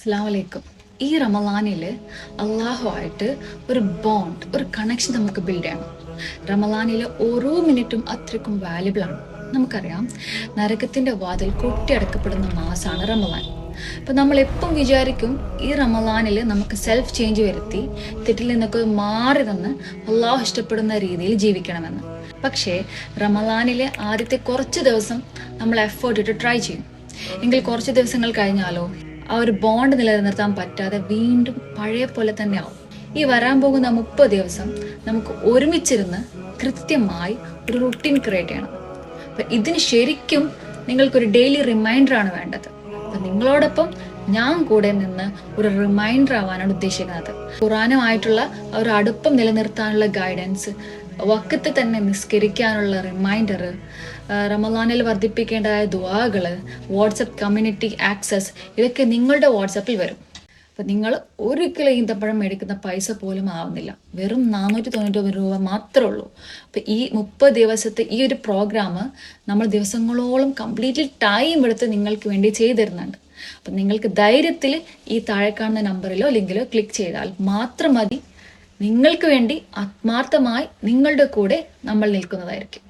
അസ്ലാമലൈക്കും ഈ റമലാനിൽ അള്ളാഹുമായിട്ട് ഒരു ബോണ്ട് ഒരു കണക്ഷൻ നമുക്ക് ബിൽഡ് ചെയ്യണം. റമലാനിലെ ഓരോ മിനിറ്റും അത്രയ്ക്കും വാല്യുബിൾ ആണ്. നമുക്കറിയാം നരകത്തിന്റെ വാതിൽ കൊട്ടിയടക്കപ്പെടുന്ന മാസമാണ് റമലാൻ അപ്പം നമ്മൾ എപ്പം വിചാരിക്കും ഈ റമലാനിൽ നമുക്ക് സെൽഫ് ചേഞ്ച് വരുത്തി തെറ്റിൽ നിന്നൊക്കെ മാറി നിന്ന് അള്ളാഹു ഇഷ്ടപ്പെടുന്ന രീതിയിൽ ജീവിക്കണമെന്ന്. പക്ഷേ റമലാനിലെ ആദ്യത്തെ കുറച്ച് ദിവസം നമ്മൾ എഫേർട്ട് ഇട്ട് ട്രൈ ചെയ്യും. എങ്കിൽ കുറച്ച് ദിവസങ്ങൾ കഴിഞ്ഞാലോ? ആ ഒരു ബോണ്ട് നിലനിർത്താൻ പറ്റാതെ വീണ്ടും പഴയ പോലെ തന്നെ ആവും. ഈ വരാൻ പോകുന്ന മുപ്പത് ദിവസം നമുക്ക് ഒരുമിച്ചിരുന്ന് കൃത്യമായി ഒരു റുട്ടീൻ ക്രിയേറ്റ് ചെയ്യണം. അപ്പൊ ഇതിന് ശരിക്കും നിങ്ങൾക്കൊരു ഡെയിലി റിമൈൻഡർ ആണ് വേണ്ടത്. അപ്പൊ നിങ്ങളോടൊപ്പം ഞാൻ കൂടെ നിന്ന് ഒരു റിമൈൻഡർ ആവാനാണ് ഉദ്ദേശിക്കുന്നത്. ഖുറാനുമായിട്ടുള്ള ഒരു അടുപ്പം നിലനിർത്താനുള്ള ഗൈഡൻസ് വക്കത്ത് തന്നെ നിസ്കരിക്കാനുള്ള റിമൈൻഡർ റമലാനിൽ വർദ്ധിപ്പിക്കേണ്ടതായ ദുവാകൾ വാട്സപ്പ് കമ്മ്യൂണിറ്റി ആക്സസ് ഇതൊക്കെ നിങ്ങളുടെ വാട്സപ്പിൽ വരും. അപ്പം നിങ്ങൾ ഒരു കിലോ ഈന്തപ്പഴം മേടിക്കുന്ന പൈസ പോലും ആവുന്നില്ല. വെറും നാനൂറ്റി തൊണ്ണൂറ്റി രൂപ മാത്രമേ ഉള്ളൂ. അപ്പം ഈ മുപ്പത് ദിവസത്തെ ഈ ഒരു പ്രോഗ്രാം നമ്മൾ ദിവസങ്ങളോളം കംപ്ലീറ്റ്ലി ടൈം എടുത്ത് നിങ്ങൾക്ക് വേണ്ടി ചെയ്തു തരുന്നുണ്ട് അപ്പം നിങ്ങൾക്ക് ധൈര്യത്തിൽ ഈ താഴെ കാണുന്ന നമ്പറിലോ ലിങ്കിലോ ക്ലിക്ക് ചെയ്താൽ മാത്രം മതി. നിങ്ങൾക്ക് വേണ്ടി ആത്മാർത്ഥമായി നിങ്ങളുടെ കൂടെ നമ്മൾ നിൽക്കുന്നതായിരിക്കും.